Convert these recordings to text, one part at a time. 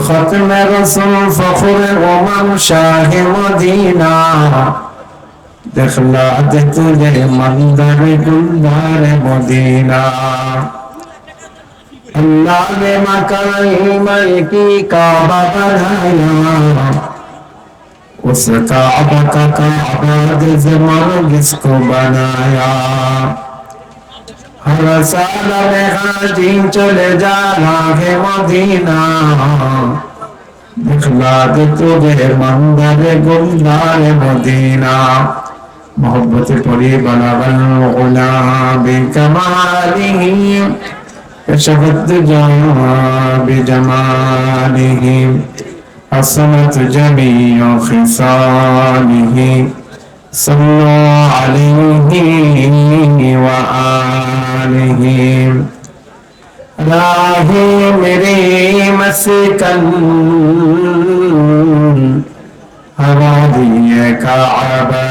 ختم رسول فخر امم شاہ مدینہ دخلات تجھے منظر گلدار مدینہ اللہ نے مکان ملکی کعبہ بنایا اس کعبہ کا کعبہ زمان جس کو بنایا সালামে হাজি চলে যা রাহে মদিনা দিখলা দে তুঝে মন্দারে গুলজারে মদিনা محبت پڑی بلغ الغلام بکماله کشفت جواب بجماله حسنت جميع خصاله صلوا عليه وآله راہی میرے مسکن ہماری کعبہ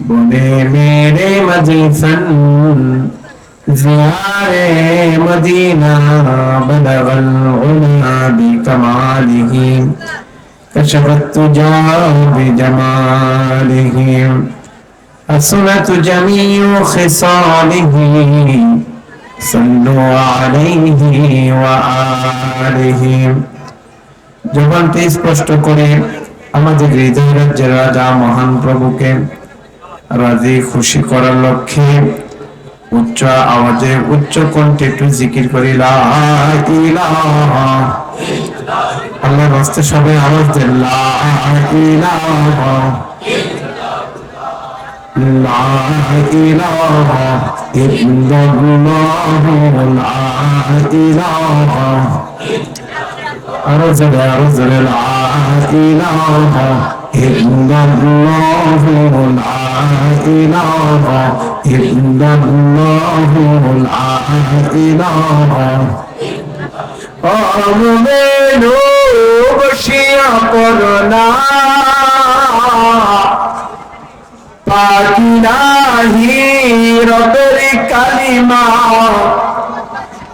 بنے میرے مجلسن زیار مدینہ بلغ العلا بکمالہ كشف التجار بجماله حسنت جميع خصاله صلوا عليه وآله জবানকে স্পষ্ট করে আমাদের হৃদয় রাজ্যের রাজা মহান প্রভুকে রাজি খুশি করার লক্ষ্যে উচ্চ আওয়াজে উচ্চ কণ্ঠে একটু জিকির করি লা ইলাহা আল্লাহর রাস্তে সবাই আওয়াজ দেন লা ইলাহা আরও অমুমেনু বসিয়া করোনা পাকি নাহি রবের কালিমা,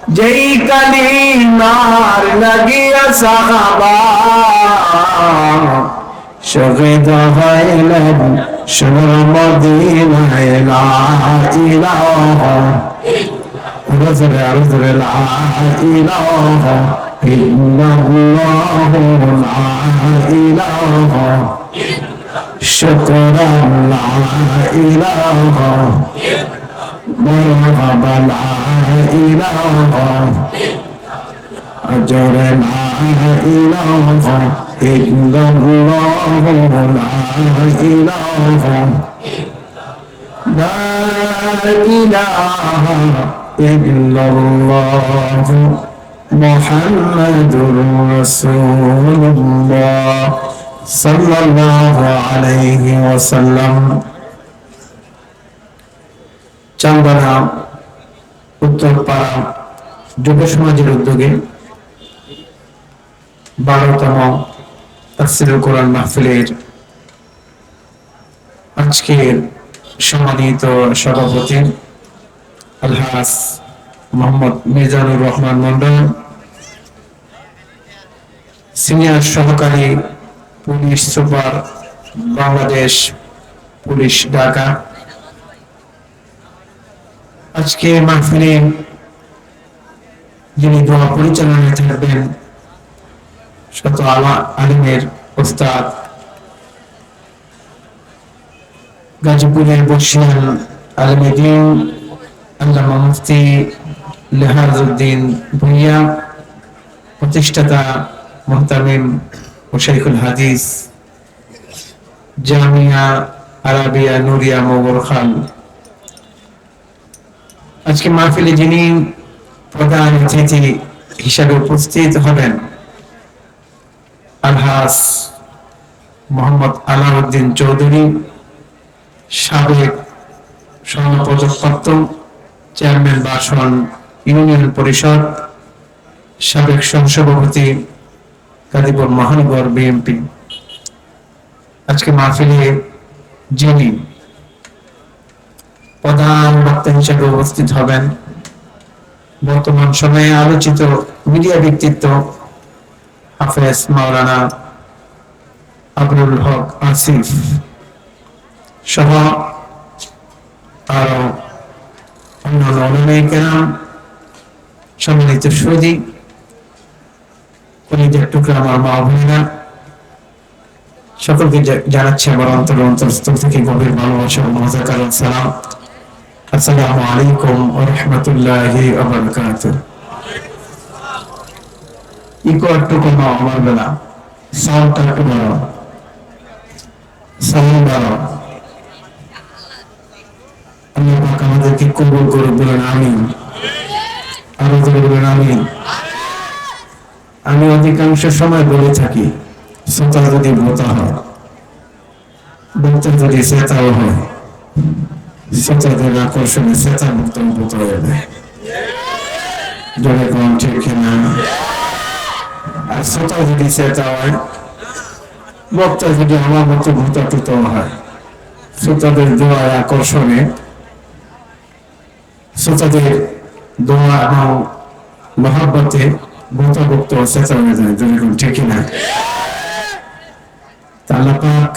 যেই কালিমার লাগিয়া সাহাবা শহীদ হইলেন সুর মদিনায় লা ইলাহা জোরে আরও জোরে লা ইলাহা ইল্লাল্লাহ লা ইলাহা শুকরান লা ইলাহা মারহাবা লা ইলাহা জোরে লা ইলাহা ইল্লাল্লাহ إلا الله محمد رسول الله صلى الله عليه وسلم চান্দানা উত্তরপাড়া যুব সমাজের উদ্যোগে বারোতম তাফসিরুল কোরআন মাহফিলের আজকের সম্মানিত সভাপতি আলহাস মোহাম্মদ মিজানুর রহমান মন্ডল সিনিয়র সহকারী police super Bangladesh police Dhaka. আজকে মাহফিলে যিনি দোয়া পরিচালনায় থাকবেন শত আলা আলিমের ওস্তাদ গাজীপুরের বর্ষিয়ান আলমেদিন মুফতি প্রতিষ্ঠাতা মোহতামিম হাদিস, জামিয়া আরাবিয়া নুরিয়া খান। আজকে মাহফিলে যিনি প্রধান অতিথি হিসাবে উপস্থিত হবেন, আলহাস মোহাম্মদ আলাউদ্দিন চৌধুরী, সাবেক স্বর্ণপদকপ্রাপ্ত চেয়ারম্যান বাসন ইউনিয়ন পরিষদ, সাবেক সহসভাপতি কাদিপুর মহানগর বিএনপি আজকে মাহফিলে যিনি প্রধান বক্তা হিসেবে উপস্থিত হবেন, বর্তমান সময়ে আলোচিত মিডিয়া ব্যক্তিত্ব হাফেজ মাওলানা আবরুল হক আসিফ সহ আরও সম্মানিত সুদী কলিজার টুকরা আমার মা বোনেরা সকলকে জা- জানাচ্ছি আমার অন্তর অন্তরস্থল থেকে গভীর ভালোবাসা ও মজা কারণ সালাম আসসালামু আলাইকুম ওয়া রাহমাতুল্লাহি ওয়া বারাকাতুহু ইকো একটু কমা আমার বেলা সাউন্ডটা একটু বাড়াও সাউন্ড বাড়াও আমাদেরকে কবুল করে বলেন আমিন। আমি অধিকাংশ সময় বলে থাকি, শ্রোতা যদি ভোতা হয় বক্তা যদি শ্রেতাও হয়, শ্রোতাদের আকর্ষণে শ্রেতা বক্তা বোতা হয়ে যায়। জোরে কম ঠিক কিনা আর শ্রোতা যদি শ্রেতা হয় বক্তা যদি আমার মতো ভূতা হয়, শ্রোতাদের দোয়ার আকর্ষণে শ্রোতাদের দোয়া এবং মহাব্বতে ভূতভুক্ত শ্রেতা হয়ে যায় যেরকম ঠিকই না। তা আল্লাহ পাক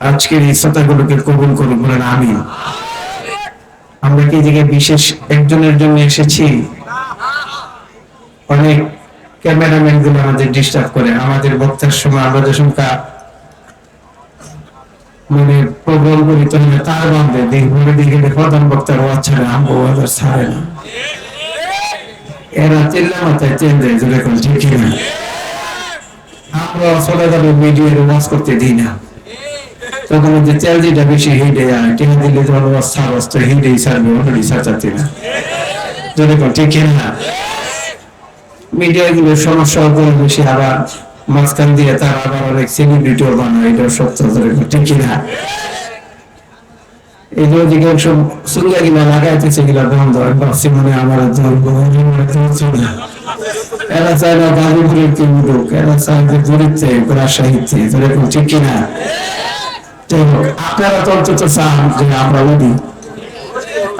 আজকের এই শ্রোতাগুলোকে কবুল করে বলেন আমি আমরা কি জায়গায় বিশেষ একজনের জন্য এসেছি? অনেক ক্যামেরাম্যানগুলো আমাদের ডিস্টার্ব করে, আমাদের বক্তার সময় আমরা সংখ্যা মানে প্রবল করিত হলে তার বান্ধে দেখবে দেখে প্রধান বক্তার ওয়াজ ছাড়ে ছাড়ে না। এরা চিল্লা মাথায় চেন দেয় যেরকম ঠিকই না। আমরা চলে ওয়াজ করতে দিই না। তখন যে বেশি হিটে যায় টেনে দিলে তোমার ওয়াজ ছাড়স তো হিটেই ছাড়বে না। যেরকম ঠিকই না। সমস্যা বেশি আবার মাঝখান দিয়ে তার আবার অনেক সেলিব্রিটিও বানায়, এটা সত্য ঠিকই না এই যে সুন্দর গিলা বন্ধ মনে আমার এরা চায় না গাজীপুরের এরা চায় যে ঠিক কিনা? আপনারা তো অন্তত চান যে আমরা উঠি।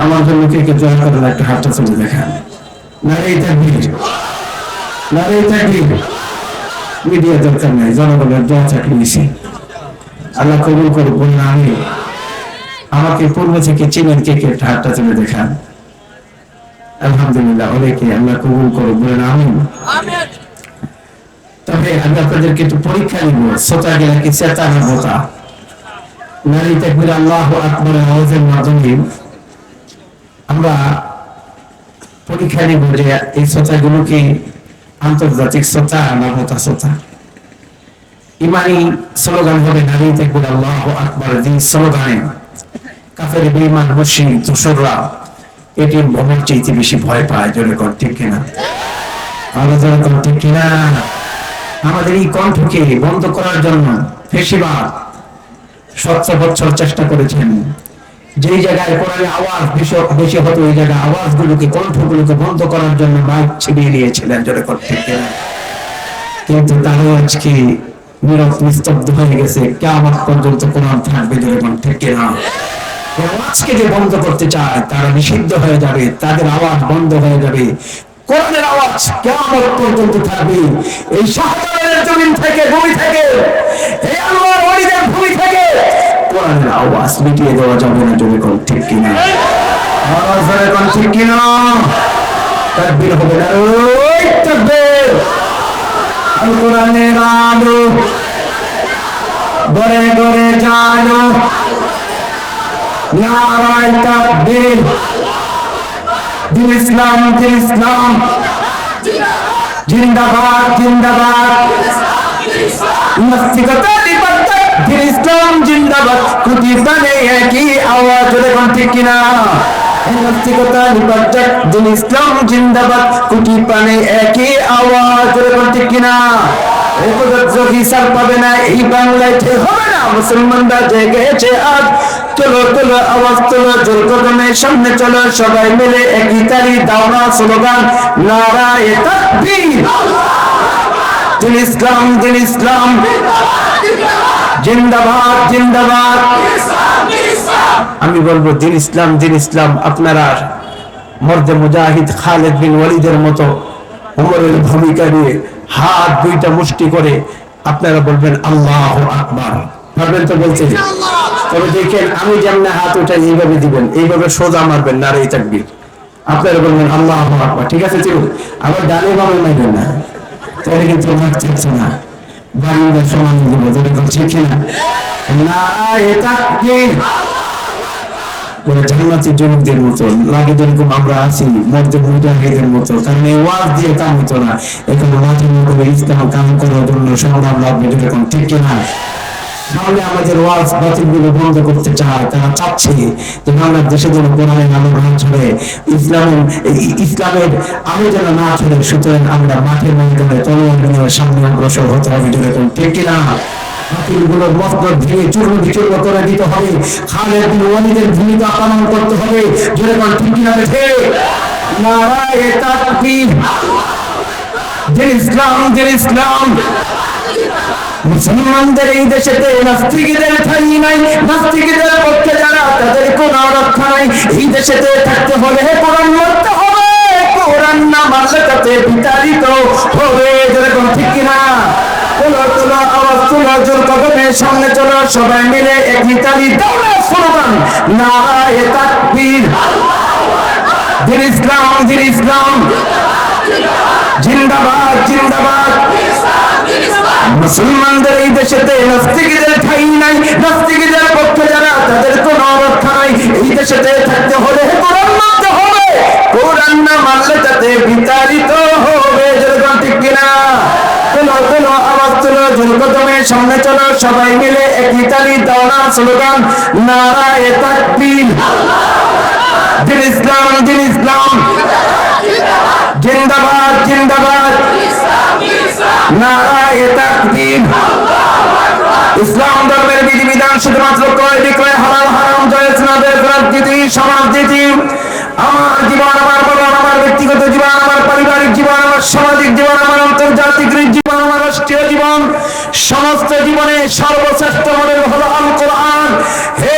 আমার জন্য কে কে জয় একটা হাতটা চলে দেখান। নারী থাকবি। নারী থাকবি। মিডিয়া দরকার নাই, জনগণের জয় চাকরি দিছি। আল্লাহ কবুল করে বললাম আমি আমাকে পূর্ব থেকে চিনেন কে কে হাতটা চলে দেখান। আলহামদুলিল্লাহ, অনেকে আল্লাহ কবুল করো বলেন আমিন। তবে আমি আপনাদেরকে একটু পরীক্ষা নিব, শ্রোতা গেলে কি চেতা না বোতা নারী তাকবির আল্লাহ আকবরের আওয়াজের মাধ্যমে আমরা পরীক্ষা নিব যে এই শ্রোতাগুলো কি আন্তর্জাতিক শ্রোতা না বোতা শ্রোতা। ইমানি স্লোগান হবে নারী তাকবির আল্লাহ আকবর, যে স্লোগানে কাফের, বেঈমান, মুশরিক, দোসররা এটির ভবন চাইতে বেশি ভয় পায়, জোরে কর ঠিক কিনা? আরও জোরে কর ঠিক কিনা? আমাদের এই কণ্ঠকে বন্ধ করার জন্য ফেসিবাদ সত্তর বছর চেষ্টা করেছেন যেই জায়গায় কোরআনে আওয়াজ বেশি হতো ওই জায়গায় আওয়াজগুলোকে, কণ্ঠগুলোকে বন্ধ করার জন্য মাইক ছিনিয়ে নিয়েছিলেন জোরে কর, ঠিক কিনা? কিন্তু তারাও আজকে নীরব, নিস্তব্ধ হয়ে গেছে কেমন পর্যন্ত কোরআন থাকবে জোরে আওয়াজকে যে বন্ধ করতে চায়, তারা নিষিদ্ধ হয়ে যাবে, তাদের আওয়াজ বন্ধ হয়ে যাবে। কোরআনের আওয়াজ কেমন পর্যন্ত থাকবে। এই শাহজালালের জমিন থেকে, ভূমি থেকে আল্লাহর ওলিদের কোরআনের আওয়াজ মিটিয়ে দেওয়া যাবে না যদি কোন ঠিক কিনা। আওয়াজ ধরে কোন ঠিক কিনা? তাকবীর হবে না। ওই তাকবীর। আল কোরআনের আলো। গড়ে গড়ে জানো। নারায় তাকবীর। দিন ইসলাম দিন ইসলাম। জিন্দাবাদ জিন্দাবাদ। নাস্তিকতা ইসলাম জিন্দাবাদ বানে একই আওয়াজ দেখুন ঠিক কিনা? ঠিক কিনা? সামনে চলো, সবাই মিলে একই তারি দাওনা স্লোগান, নারায় ইসলাম, দিন ইসলাম। জিন্দাবাদ জিন্দাবাদ। আমি বলব দিন ইসলাম দিন ইসলাম আপনারা মর্দে মুজাহিদ খালেদ বিন ওয়ালিদের মতো উমরের ভূমিকা নিয়ে হাত দুইটা মুষ্টি করে আপনারা বলবেন আল্লাহ আকবার। পারবেন তো বলতে তবে দেখেন আমি যেমন হাত উঠাই এইভাবে দিবেন। এইভাবে সোজা মারবেন না এই তাকবীর। আপনারা বলবেন আল্লাহ আকবার। ঠিক আছে চিরু আবার ডানে বামে মারবেন না। তাহলে কিন্তু মার না। বাড়ির সমান দিব যদি ঠিক না না এটা মানে জান্নাতি যুবকদের মতো। লাগে যেরকম আমরা আছি মধ্যে মুজাহিদের মতো। কারণ এই ওয়াজ দিয়ে কাম হতো না। এখানে মাঠের মধ্যে ইসলাম কাম করার জন্য সংগ্রাম লাগবে যেরকম ঠিক কিনা? তাহলে আমাদের ওয়াজ বাতিলগুলো বন্ধ করতে চায়, তারা চাচ্ছে যে বাংলার দেশে যেন কোরআনের আলো না ছড়ে, ইসলামের ইসলামের আলো যেন না ছড়ে, সুতরাং আমরা মাঠের ময়দানে তলোয়ার সামনে অগ্রসর হতে হবে যেরকম ঠিক কিনা? ইসলাম। মুসলমানদের এই দেশেতে নাস্তিকদের ঠাই নাই, নাস্তিকদের পক্ষে যারা তাদের কোন রক্ষা নাই। এই দেশেতে থাকতে হলে কোরআন মানতে হবে, কোরআন না মানলে তাতে বিতাড়িত হবে, যেরকম ঠিক কিনা? সামনে চলো, সবাই মিলে এক মিতালি দৌড়ে স্লোগান, নারায়ে তাকবীর। দিন ইসলাম দিন জিন্দাবাদ জিন্দাবাদ। মুসলমানদের এই দেশেতে নাস্তিকদের ঠাই নাই, নাস্তিকদের পক্ষে যারা, তাদের কোনো রক্ষা নাই। এই দেশেতে থাকতে হলে কোরআন মানতে হবে। কোরআন না মানলে তাতে বিতাড়িত হবে, যেরকম ঠিক কিনা। সবাই মিলে এক দাওনা স্লোগান, নারায়ে দিন ইসলাম দিন ইসলাম। জিন্দাবাদ জিন্দাবাদ। নারায়ে তাকবীর। ইসলাম ধর্মের বিধিবিধান শুধুমাত্র ক্রয় বিক্রয় হালাল হারাম জয়েজ না জয়েজ রাজনীতি সমাজনীতি আমার জীবন, আমার বলন আমার ব্যক্তিগত জীবন, আমার পারিবারিক জীবন, আমার সামাজিক জীবন, আমার আন্তর্জাতিক জীবন, আমার রাষ্ট্রীয় জীবন, সমস্ত জীবনে সর্বশ্রেষ্ঠ মডেল হলো আল কোরআন হে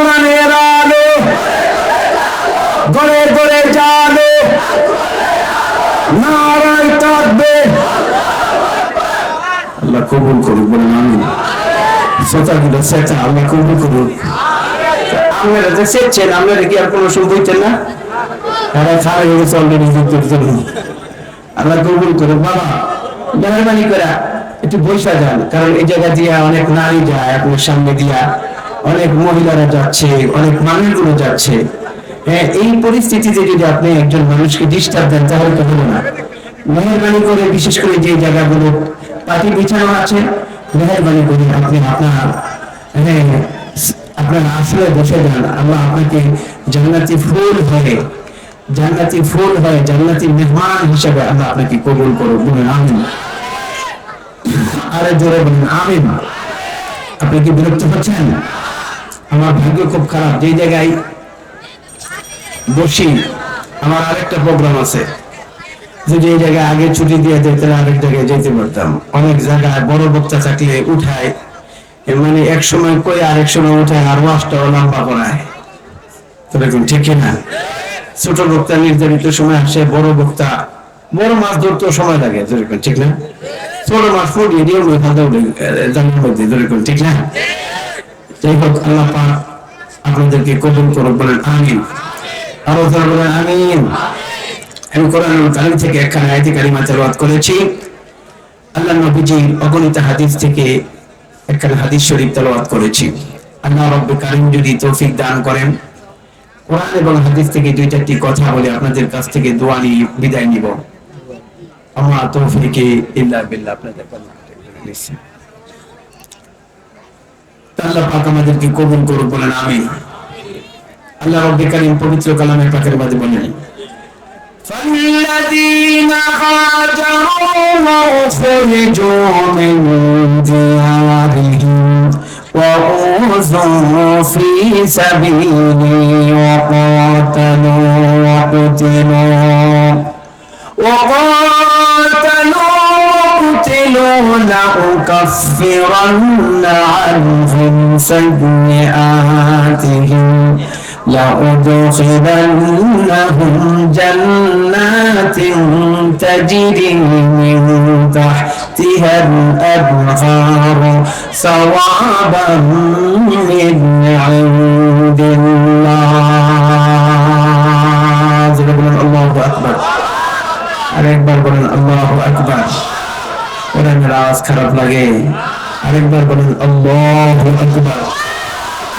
কোরআনের আলো। গড়ে গড়ে নারায়ে তাকবীর আল্লাহ কবুল করুক বলেন সেটা আল্লাহ কবুল করুক। আপনারা যে সেচ্ছেন আপনারা কি আর কোনো সুখ হইতেন না? তারা খারাপ হয়ে গেছে অলরেডি যুদ্ধের জন্য আল্লাহ কবুল করুক বাবা। মেহরবানি করে একটু বৈশা যান কারণ এই জায়গা দিয়া অনেক নারী যায় আপনার সামনে দিয়া। অনেক মহিলারা যাচ্ছে, অনেক মানুষগুলো যাচ্ছে। হ্যাঁ এই পরিস্থিতিতে যদি আপনি একজন মানুষকে ডিস্টার্ব দেন, তাহলে তো হলো না। মেহরবানি করে, বিশেষ করে যে জায়গাগুলো পাটি বিছানো আছে, মেহরবানি করে আপনি আপনার হ্যাঁ আপনার আসলে বসে যান। আল্লাহ আপনাকে জান্নাতি ফুল হয়ে, জান্নাতি ফুল হয়ে, জান্নাতি মেহমান হিসেবে আল্লাহ আপনাকে কবুল করুক। বলুন, আমিন। আরে জোরে বলুন, আমিন। আপনি কি বিরক্ত হচ্ছেন? আমার ভাগ্য খুব খারাপ। যেই জায়গায় বসি, আমার আরেকটা প্রোগ্রাম আছে। জায়গায় আগে ছুটি দিয়ে দেয়, তাহলে আরেক জায়গায় যেতে পারতাম। অনেক জায়গায় বড় বক্তা থাকলে উঠায়। মানে এক সময় কই আরেক সময় উঠায়, আর ওয়াজটাও লম্বা করায়। ঠিক না ছোট বক্তা, নির্ধারিত সময় আসে, বড় বক্তা। বড় মাছ ধরতে সময় লাগে ঠিক না? ছোট মাছ ফুটিয়ে দিয়ে ঠিক না? যাই হোক আল্লাহ পাক আপনাদেরকে কবুল করুক, বলেন আমিন। আরও যারা বলেন আমিন। আমি কোরআন কালিম থেকে একখানা আয়াতি কালিমা তেলাওয়াত করেছি। আল্লাহ নবীজির অগণিত হাদিস থেকে একখানা হাদিস শরীফ তেলাওয়াত করেছি। আল্লাহ রব্বুল কারিম যদি তৌফিক দান করেন, কোরআন এবং হাদিস থেকে দুই চারটি কথা বলে আপনাদের কাছ থেকে দোয়া নিয়ে বিদায় নিব। আমার তৌফিকে ইল্লা বিল্লাহ, আপনাদের আল্লাহ পাক আমাদেরকে কবুল করুক বলেন আমিন আল্লাহ রব্বি কারীম পবিত্র কালামের পাকের মাঝে বলেন فالذين هاجروا وأخرجوا من ديارهم وأوذوا في سبيلي وقاتلوا وقتلوا وقاتلوا وقتلوا لأكفرن عنهم سيئاتهم لأدخلنهم جنات تجري من تحتها الأنهار ثوابا من عند الله الله أكبر আরেকবার বলেন আল্লাহ আকবার কোরআনের আওয়াজ খারাপ লাগে আরেকবার বলেন, আল্লাহু আকবার।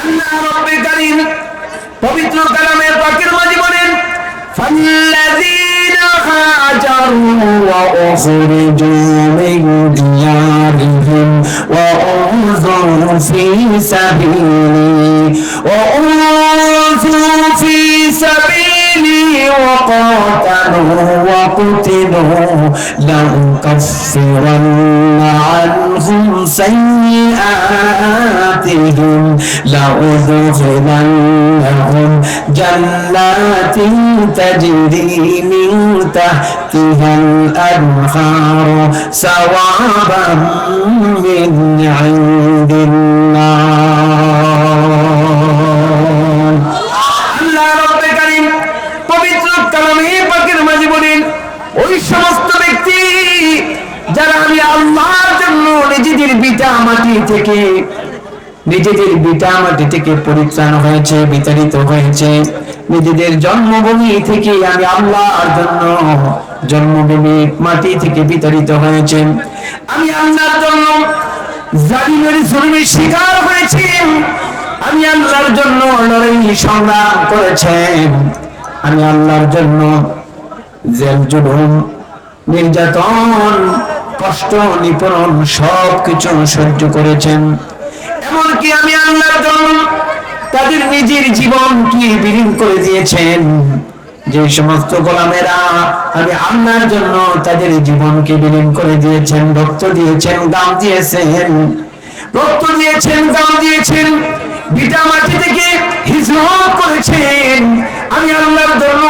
আল্লাহ কারীম পবিত্র পাকের মাঝে বলেন, ফাল্লাযীনা হাজারু ওয়া উখরিজু মিন দিয়ারিহিম ওয়া সাবিলি ওয়া সাবিলি ওয়া وقتلوا لأكفرن عنهم سيئاتهم لأدخلنهم جنات تجري من تحتها الأنهار ثوابا من عند الله ওই সমস্ত ব্যক্তি যারা আমি আল্লাহর জন্য নিজেদের বিটা মাটি থেকে, নিজেদের বিটা মাটি থেকে পরিত্রাণ হয়েছে, বিতাড়িত হয়েছে। নিজেদের জন্মভূমি থেকে আমি আল্লাহর জন্য জন্মভূমি মাটি থেকে বিতাড়িত হয়েছে। আমি আল্লাহর জন্য জালিমের জুলুমের শিকার হয়েছি। আমি আল্লাহর জন্য লড়াই সংগ্রাম করেছেন আমি আল্লাহর জন্য নির্যাতন, কষ্ট, নিপরণ সব কিছু সহ্য করেছেন। এমনকি আমি আল্লাহর জন্য তাদের নিজের জীবন কি বিলীন করে দিয়েছেন। যে সমস্ত গোলামেরা আমি আল্লাহর জন্য তাদের জীবনকে বিলীন করে দিয়েছেন, রক্ত দিয়েছেন, দাম দিয়েছেন, রক্ত দিয়েছেন, দাম দিয়েছেন। বিটা মাটি থেকে হিজরত করেছেন। আমি আল্লাহর জন্য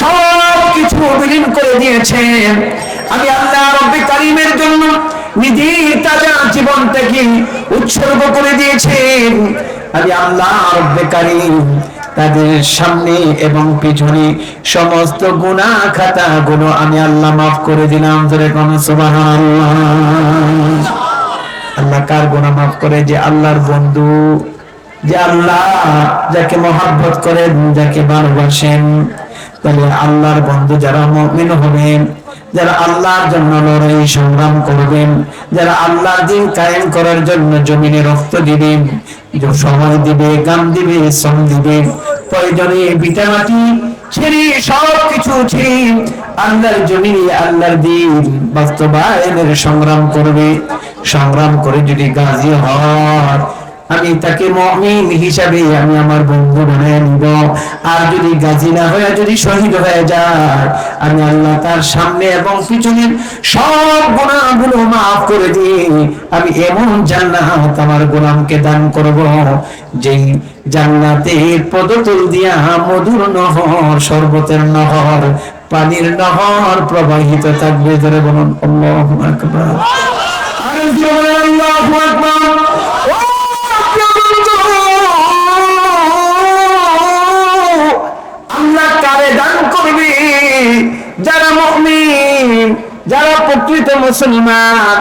সব কিছু বিলীন করে দিয়েছেন। আমি আল্লাহ রব্বে কারিমের জন্য নিজের তাজা জীবনটাকে উৎসর্গ করে দিয়েছেন। আমি আল্লাহ রব্বে কারিম তাদের সামনে এবং পিছনে সমস্ত গুণা খাতা গুলো আমি আল্লাহ মাফ করে দিলাম। ধরে কোন সুবহানাল্লাহ। আল্লাহ কার গুণা মাফ করে? যে আল্লাহর বন্ধু। যে আল্লাহ যাকে মহাব্বত করেন, যাকে ভালোবাসেন, তাহলে আল্লাহর বন্ধু যারা মুমিন হবেন, যারা আল্লাহর জন্য লড়াই, সংগ্রাম করবেন, যারা আল্লাহ দিন কায়েম করার জন্য জমিনে রক্ত দিবেন সময় দিবে, গান দিবে শ্রম দিবে, প্রয়োজনে বিটামাটি ছেড়ে সব কিছু ছেড়ে আল্লাহর জমিনে আল্লাহর দিন বাস্তবায়নের সংগ্রাম করবে। সংগ্রাম করে যদি গাজী হয় আমি তাকে মমিন হিসাবে আমি আমার বন্ধু বানিয়ে নিব। আর যদি গাজী না হয়ে, যদি শহীদ হয়ে যায়, আমি আল্লাহ তার সামনে এবং পিছনে সব গুণাগুলো মাফ করে দিই। আমি এমন জান্নাত আমার গোলামকে দান করব, যেই জান্নাতের পদতল দিয়া মধুর নহর, শরবতের নহর, পানির নহর প্রবাহিত থাকবে। ধরে বলুন, আল্লাহু আকবার। আল্লাহু আকবার ও আল্লাহ কারে দান করবে যারা মুমিন যারা প্রকৃত মুসলমান,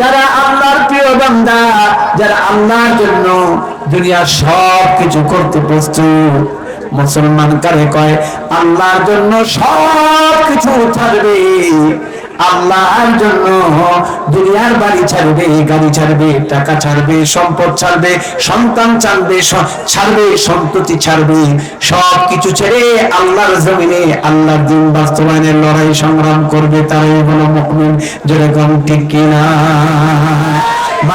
যারা আল্লাহর প্রিয় বান্দা, যারা আল্লাহর জন্য দুনিয়ার সব কিছু করতে প্রস্তুত। মুসলমান কারে কয়, আল্লাহর জন্য সব কিছু ছাড়বে আল্লাহর জন্য দুনিয়ার বাড়ি ছাড়বে, গাড়ি ছাড়বে, টাকা ছাড়বে, সম্পদ ছাড়বে, সন্তান ছাড়বে ছাড়বে, সম্পত্তি ছাড়বে। সব কিছু ছেড়ে আল্লাহর জমিনে আল্লাহর দিন বাস্তবায়নের লড়াই সংগ্রাম করবে, তারাই হলো মুমিন। যেরকম ঠিক কিনা?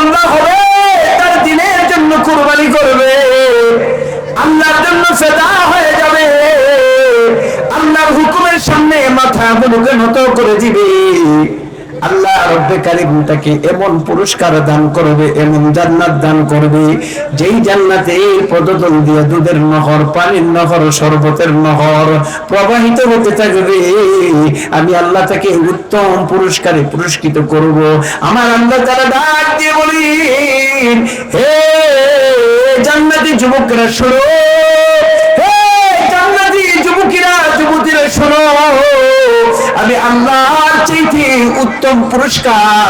বান্দা হবে, তার দিনের জন্য কুরবানি করবে। আল্লাহর জন্য ফেদা হয়ে যাবে। আল্লাহর হুকুমের সামনে মাথা গুলোকে নত করে দিবে। আল্লাহ রব্বে কারিম তাকে এমন পুরস্কার দান করবে, এমন জান্নাত দান করবে, যেই জান্নাতে এই পদতল দিয়ে দুধের নহর, পানির নহর, শরবতের নহর প্রবাহিত হতে থাকবে। আমি আল্লাহ তাকে উত্তম পুরস্কারে পুরস্কৃত করব। আমার আল্লাহ তারা ডাক দিয়ে বলি হে জান্নাতি যুবকরা, শোনো। হে জান্নাতি যুবকেরা, যুবতীরা, শোনো। আমি আল্লাহর চাইতে উত্তম পুরস্কার।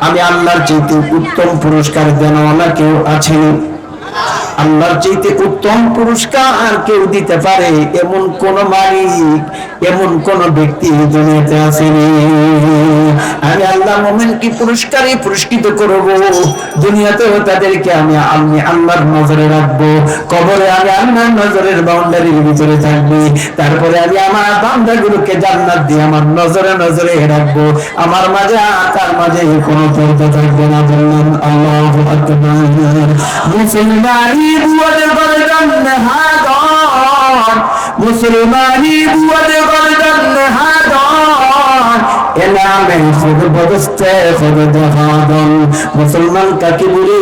আমি আল্লাহর চাইতে উত্তম পুরস্কার দেন কেউ আছেন আল্লাহর চাইতে উত্তম পুরস্কার আর কেউ দিতে পারে এমন কোন মালিক, এমন কোন ব্যক্তি দুনিয়াতে আসেনি। আমি আল্লাহ মোমেন কি পুরস্কারই পুরস্কৃত করব। দুনিয়াতেও তাদেরকে আমি আমি আল্লাহর নজরে রাখব। কবরে আমি আল্লাহর নজরের বাউন্ডারির ভিতরে থাকবি। তারপরে আমি আমার বান্দাগুলোকে জান্নাত দিয়ে আমার নজরে নজরে রাখব। আমার মাঝে আকার মাঝে কোনো পর্দা থাকবে না। বললেন আল্লাহ আকবার। মুসলমানি কাকে বলি?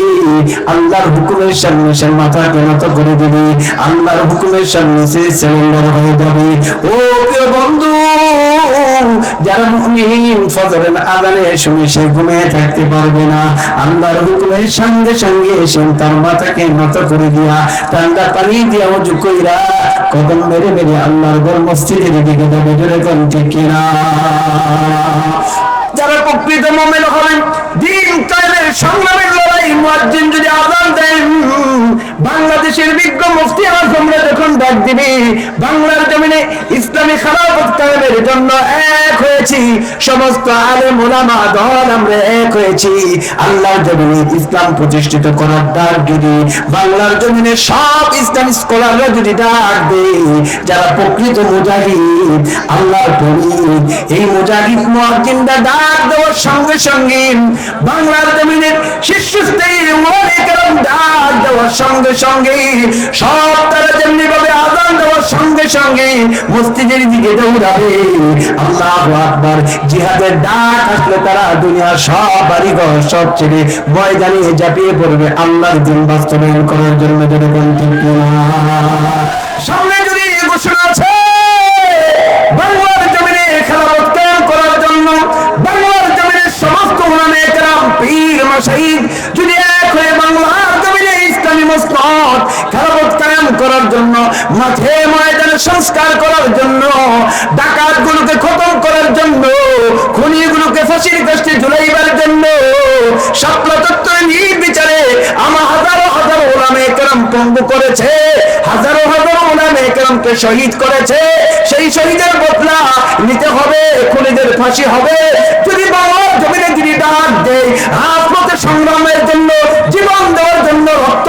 আল্লাহর হুকুমের সামনে সে মাথাকে নত করে দিবে। আল্লাহর হুকুমের সামনে সে সিলিন্ডার হয়ে যাবে। ও প্রিয় বন্ধু যারা মুমিন, ফজরের আজানে শুনে সে ঘুমিয়ে থাকতে পারবে না। আল্লাহর হুকুমের সঙ্গে সঙ্গে এসে তার মাথাকে নত করে দিয়া ঠান্ডা পানি দিয়া উজু কইরা কদম মেরে মেরে আল্লাহর ঘর মসজিদের দিকে যাবে জোরে কোন ঠিক কিনা যারা প্রকৃত মোমেন হবেন, দিন কায়েমের সংগ্রামের লড়াই, মুয়াজ্জিন যদি আজান দেন বাংলাদেশের বিজ্ঞ মুফতি আজমরা যখন ডাক দিবে, বাংলার জমিনে ইসলামী খেলাফত কায়েমের জন্য এক হয়েছি, সমস্ত আলেম ওলামা দল আমরা এক হয়েছি। আল্লাহর জমিনে ইসলাম প্রতিষ্ঠিত করার ডাক যদি বাংলার জমিনে সব ইসলাম স্কলাররা যদি ডাক দেয়, যারা প্রকৃত মুজাহিদ, আল্লাহর পরিদ এই মুজাহিদ মুয়াজ্জিনরা ডাক দেওয়ার সঙ্গে সঙ্গে বাংলার জমিনের শীর্ষস্থায়ী ওলামায়ে ডাক দেওয়ার সঙ্গে সঙ্গে সঙ্গে, সব তারা যেমনি ভাবে আজান দেওয়ার সঙ্গে সঙ্গে মসজিদের দিকে দৌড়াবে আল্লাহু আকবার, জিহাদের ডাক আসলে তারা দুনিয়ার সব বাড়িঘর, সব ছেড়ে ময়দানে ঝাঁপিয়ে পড়বে আল্লাহর দিন বাস্তবায়ন করার জন্য কিনা। সামনে যদি ঘোষণা আছে করার জন্য বাংলার জমিনের সমস্ত একরাম পীর, মাশাইখ মসনদ আমার হাজারো হাজারো ওলামে একরাম পঙ্গু করেছে, হাজারো হাজারো ওলামে একরামকে শহীদ করেছে, সেই শহীদের বদলা নিতে হবে, খুনিদের ফাঁসি হবে। যদি বাংলার জমিনে সংগ্রামের জন্য, জীবন দেওয়ার জন্য রক্ত